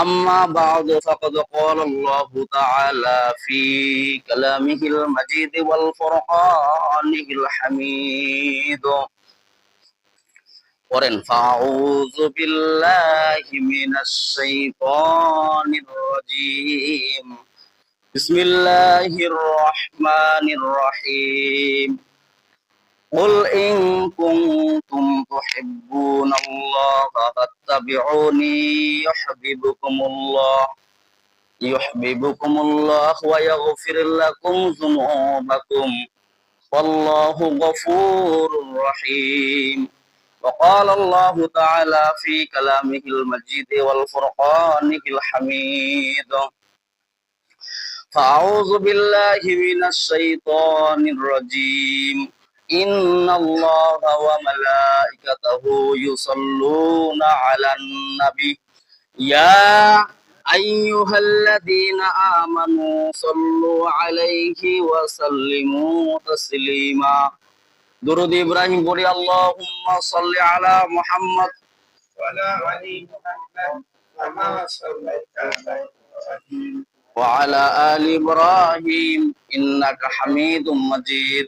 أما بعد فقد قال الله تعالى في كلامه المجيد والفرقانه الحميد قرن فأعوذ بالله من الشيطان الرجيم بسم الله الرحمن الرحيم قل إن كنتم تحبون الله فاتبعوني يحببكم الله يحببكم الله ويغفر لكم ذنوبكم والله غفور رحيم وقال الله تعالى في كلامه المجيد والفرقان الحميد فأعوذ بالله من الشيطان الرجيم إن الله وملائكته يصلون على النبي. يا أيها الذين آمنوا صلوا عليه وسلموا تسليما. درود إبراهيم بوري اللهم صل على محمد. ولا علي محمد كما صليت على إبراهيم. وعلى آل إبراهيم إنك حميد مجيد.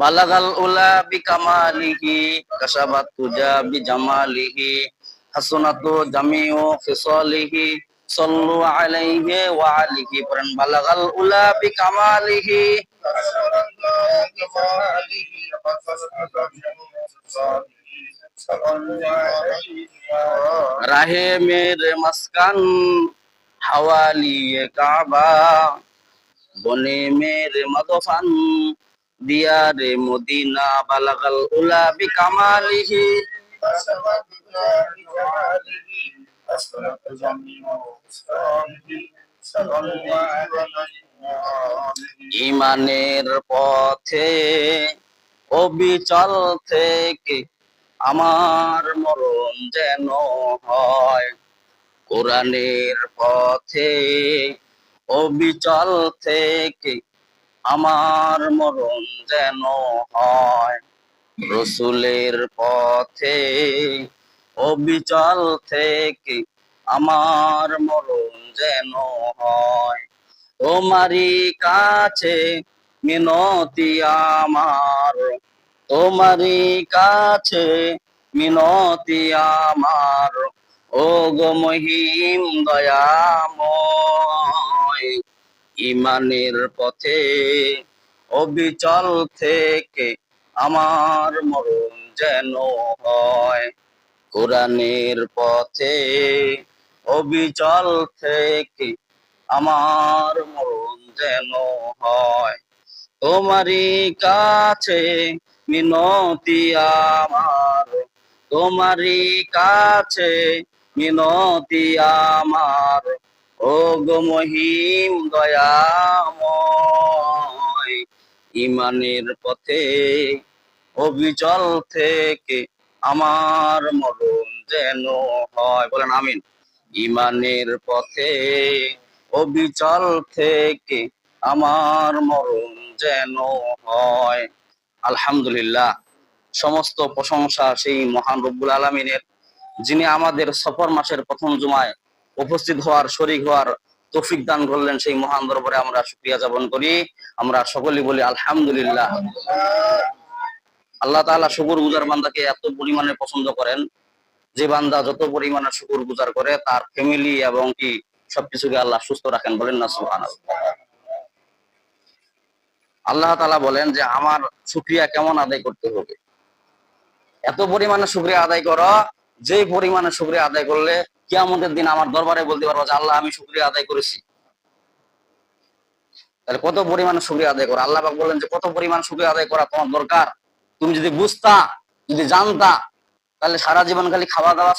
Balagal ula bi kamalihi kasabat tuja bi jamalihi hasunatu jami'u fisalihi sallu alaihi wa alihi pran balagal ula bi kamalihi রাহে মেরে মস্কান হাওয়ালি কাবা বনে মের মদফান, দিয়ারে Medina বালাগাল উলা বিকামালিহি ইমানের পথে, অবিচল থেকে আমার মরণ যেন হয়। কোরআনের পথে অবিচল থেকে আমার মরণ যেন হয়। রসুলের পথে অবিচল থেকে আমার মরণ যেন হয়। তোমারই কাছে মিনতি আমার। তোমারই কাছে মিনতি আমার। ও গো মহিম দয়াময়, ইমানের পথে, অবিচল থেকে আমার মরণ যেন হয়। কোরআনের পথে, অবিচল থেকে আমার মরণ যেন হয়। তোমারই কাছে মিনতি আমার, তোমারই কাছে মিনতি আমার। ও গো মহিম দয়াময়, ইমানের পথে, অবিচল থেকে আমার মরণ যেন হয়। বলেন আমিন। ইমানের পথে, অবিচল থেকে আমার মরণ যেন হয়। আলহামদুলিল্লাহ, সমস্ত প্রশংসা সেই মহান রব্বুল আলমিনের যিনি আমাদের সফর মাসের প্রথম জুমায় উপস্থিত হওয়ার, শরিক হওয়ার তৌফিক দান করলেন সেই মহান দরবারে আমরা শুক্রিয়া যাপন করি। আমরা সকলেই বলি আলহামদুলিল্লাহ। আল্লাহ তাআলা শুকুর গুজার বান্দাকে এত পরিমাণে পছন্দ করেন। যে বান্দা যত পরিমাণে শুকুর গুজার করে, তার ফ্যামিলি এবং কি সবকিছুকে আল্লাহ সুস্থ রাখেন বলেন না, সুবহানাল্লাহ। আল্লাহ তাআলা বলেন যে, আমার শুক্রিয়া কেমন আদায় করতে হবে? এত পরিমাণে শুক্রিয়া আদায় করো যে পরিমাণে শুক্রিয়া আদায় করলে কিয়ামতের দিন আমার দরবারে বলতে পারব যে, আল্লাহ, আমি শুক্রিয়া আদায় করেছি। তাহলে কত পরিমাণে শুক্রিয়া আদায় করো? আল্লাহ বললেন যে, কত পরিমাণ শুক্রিয়া আদায় করা তোমার দরকার? তুমি যদি বুঝতা, যদি জানতা, তাহলে সারা জীবন খালি খাওয়া দাওয়া